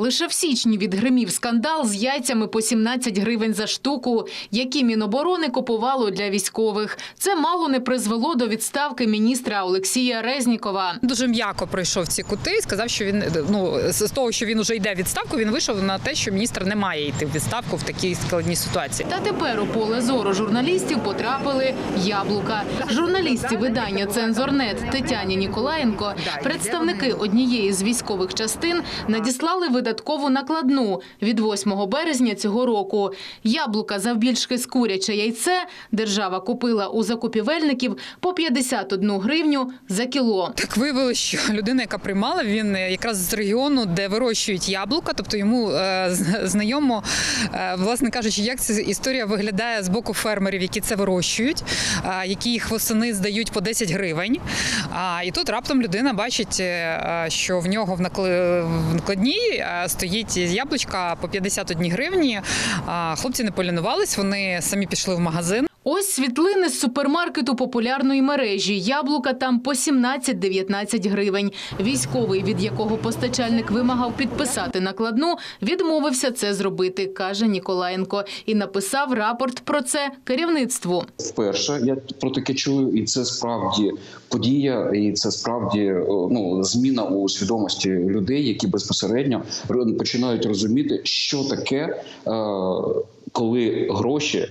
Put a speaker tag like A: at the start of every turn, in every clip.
A: Лише в січні відгримів скандал з яйцями по 17 гривень за штуку, які Міноборони купувало для військових. Це мало не призвело до відставки міністра Олексія Резнікова.
B: Дуже м'яко пройшов ці кути і сказав, що він ну з того, що він уже йде в відставку, він вийшов на те, що міністр не має йти в відставку в такій складній ситуації.
A: Та тепер у поле зору журналістів потрапили яблука. Журналісті видання Цензорнет Тетяні Ніколаєнко, представники однієї з військових частин, надіслали видаткову накладну від 8 березня цього року. Яблука завбільшки з куряче яйце держава купила у закупівельників по 51 гривню за кіло.
B: Так виявилося, що людина, яка приймала, він якраз з регіону, де вирощують яблука, тобто йому е, знайомо, е, власне кажучи, як ця історія виглядає з боку фермерів, які це вирощують, е, які їх восени здають по 10 гривень. І тут раптом людина бачить, що в нього в накладній стоїть яблучка по 51 гривні. Хлопці не полінувались, вони самі пішли в магазин.
A: Ось світлини з супермаркету популярної мережі. Яблука там по 17-19 гривень. Військовий, від якого постачальник вимагав підписати накладну, відмовився це зробити, каже Ніколаєнко, і написав рапорт про це керівництву.
C: Вперше я про таке чую, і це справді подія, і це справді ну зміна у свідомості людей, які безпосередньо починають розуміти, що таке. Е- коли гроші е,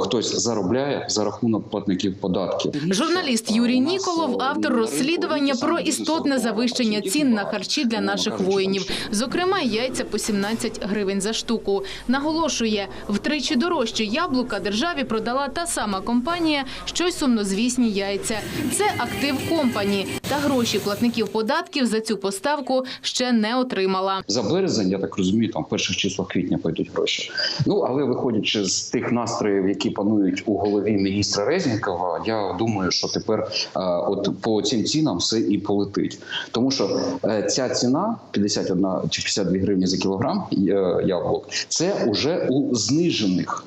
C: хтось заробляє за рахунок платників податків,
A: Журналіст Юрій Ніколов, автор розслідування про істотне завищення цін на харчі для наших воїнів, зокрема яйця по 17 гривень за штуку. Наголошує, втричі дорожче яблука державі продала та сама компанія, що й сумнозвісні яйця. Це актив компані, та гроші платників податків за цю поставку ще не отримала.
C: за березень, я так розумію, там в перших числах квітня пойдуть гроші. Ну але виходячи з тих настроїв, які панують у голові міністра Резнікова, я думаю, що тепер е, от по цим цінам все і полетить. Тому що е, ця ціна 51 чи 52 гривні за кілограм е, яблук, це уже у знижених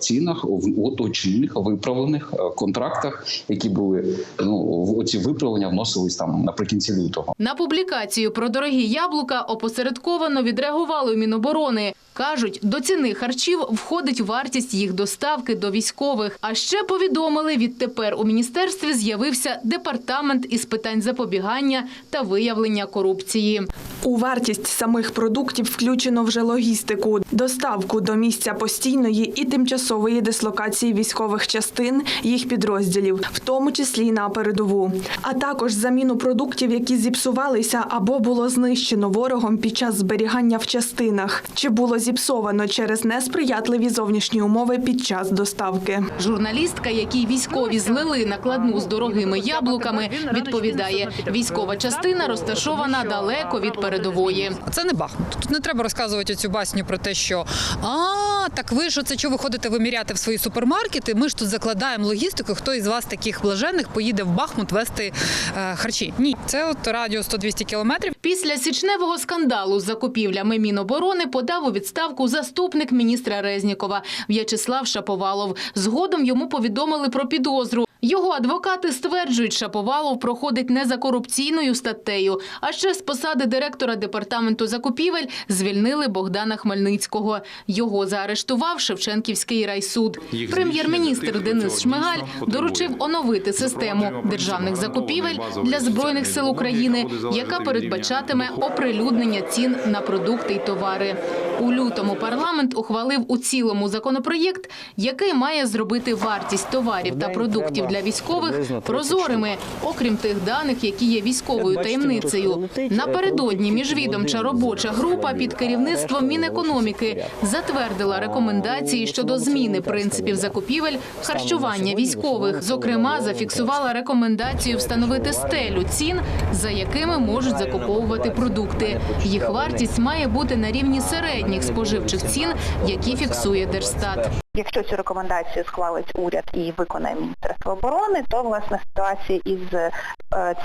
C: цінах, в уточнених, виправлених контрактах, які були ну в оці виправлення вносились там наприкінці лютого.
A: На публікацію про дорогі яблука опосередковано відреагували у Міноборони. Кажуть, до ціни харчів входить вартість їх доставки до військових. А ще повідомили, відтепер у міністерстві з'явився департамент із питань запобігання та виявлення корупції.
D: У вартість самих продуктів включено вже логістику, доставку до місця постійної і тимчасової дислокації військових частин, їх підрозділів, в тому числі на передову, а також заміну продуктів, які зіпсувалися або було знищено ворогом під час зберігання в частинах, чи було зіпсовано через несприятливі зовнішні умови під час доставки.
A: Журналістка, якій військові злили накладну з дорогими яблуками, відповідає: військова частина розташована далеко від передової.
B: А це не Бахмут. Тут не треба розказувати цю басню про те, що а так ви ж оце що ви ходите виміряти в свої супермаркети? Ми ж тут закладаємо логістику. Хто із вас таких блажених поїде в Бахмут вести е, харчі? Ні, це от радіус 100-200 кілометрів.
A: Після січневого скандалу з закупівлями Міноборони подав у відставку заступник міністра Резнікова В'ячеслав Шаповалов. Згодом йому повідомили про підозру. Його адвокати стверджують, Шаповалов проходить не за корупційною статтею, а ще з посади директора департаменту закупівель звільнили Богдана Хмельницького. Його заарештував Шевченківський райсуд. Прем'єр-міністр Денис Шмигаль доручив оновити систему державних закупівель для збройних сил України,
E: яка
A: передбачатиме оприлюднення цін на продукти й товари. У лютому парламент ухвалив у цілому законопроєкт, який має зробити вартість товарів та продуктів для військових прозорими, окрім тих даних, які є військовою таємницею. Напередодні міжвідомча робоча група під керівництвом Мінекономіки затвердила рекомендації щодо зміни принципів закупівель харчування військових. Зокрема, зафіксувала рекомендацію встановити стелю цін, за якими можуть закуповувати продукти. Їх вартість має бути на рівні середніх споживчих цін, які фіксує Держстат.
E: Якщо цю рекомендацію схвалить уряд і виконає Міністерство оборони, то власне ситуація із е,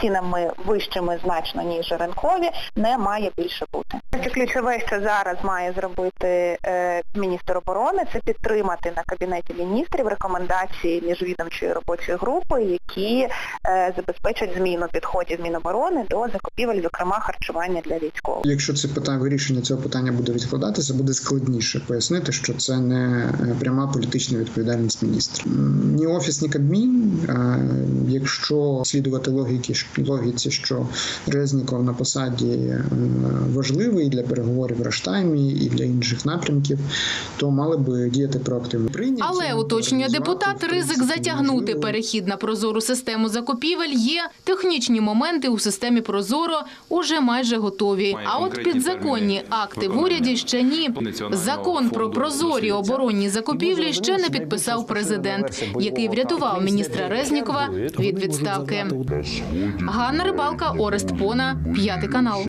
E: цінами вищими значно ніж ринкові не має більше бути. Ключове, що зараз має зробити е, міністр оборони, це підтримати на кабінеті міністрів рекомендації міжвідомчої робочої групи, які е, забезпечать зміну підходів Міноборони до закупівель, зокрема харчування для військових.
F: Якщо це питання вирішення цього питання буде відкладатися, буде складніше пояснити, що це не е, пряма політична відповідальність міністра. Ні офіс, ні Кабмін. Якщо слідувати логіки логіці, що Резніков на посаді е, важливий для переговорів в Раштаймі і для інших напрямків, то мали би діяти проактивно. Прийняті,
A: Але уточнює депутат, ризик затягнути
F: можливо.
A: перехід на прозору систему закупівель є. Технічні моменти у системі Прозоро уже майже готові.
G: Має
A: А от підзаконні акти в уряді ще ні. Закон про прозорі оборонні закупівлі ще не підписав президент, який врятував міністра Резнікова від відставки. Ганна Рибалка, Орест Пона, п'ятий канал.